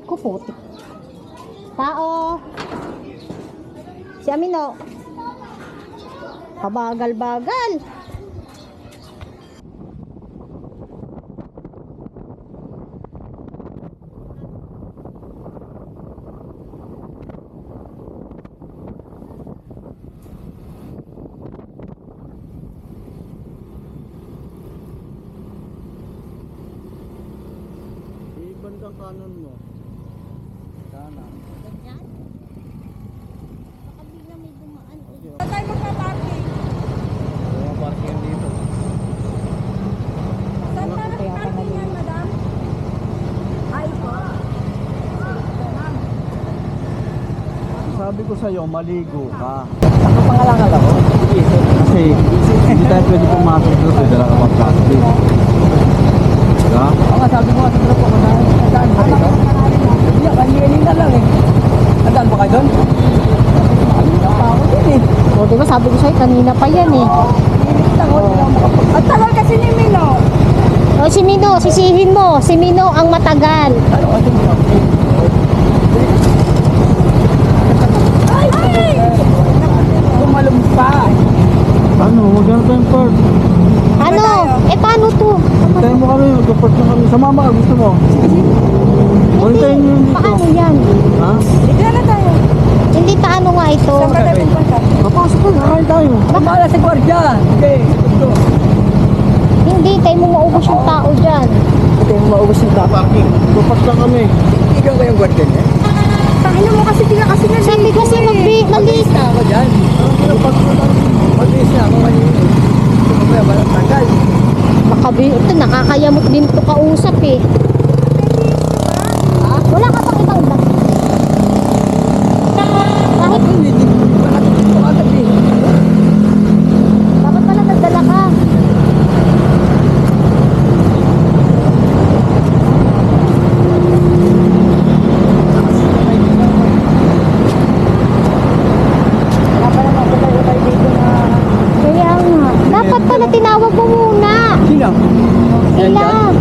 putik. Tao. Si Amino. Kabagal-bagal. Ibandang kanan mo. Kanan. Ganyan. Baka bigla may dumaan. Saan tayo magpa-parking? Mga parking dito. Saan ko kaya parking yan, madam? Ay po. Sabi ko sa'yo, maligo ka. Ano pangalangan ako? Kasi hindi tayo pwede pumasok dito eh, dala ka mag-plastic. Diba? Oo nga, sabi ko nga, siguro po, madaan madaan ba kayo doon? Hindi, kanina lang eh. Nadaan ba kayo doon? Kanina pa ako din eh. O, di ba sabi ko sa'yo, kanina pa yan eh. Makapag... At tagal kasi ni Milo. O, si Mino, sisihin mo. Si Mino ang matagal. Ano? Ay! Ay! Tumalong pa. Ano? Magkano tayong park? Ano? Eh, paano to? Hintayin mo kami, mag-park na kami. Sumama ka, gusto mo? Hintayin nyo yun dito. Paano yan? Ha? Hindi na tayo. Paano nga ito? Saan ba tayo pupunta? Papasok ka, nakain tayo. Kumala sa gwardiya. Okay. Ito. Hindi, tayo mo maubos yung tao dyan. Ito yung maubos yung tapa. Parking. Tupak lang kami. Ikaw ba yung gwardiya niya? Tangin mo kasi sila kasi na Sabi kasi magbi, mali. Malis na ako dyan. Malis na ako kanina. Ito ba yung tagal? Makabi, ito nakakayamot din to kausap eh. Ayan.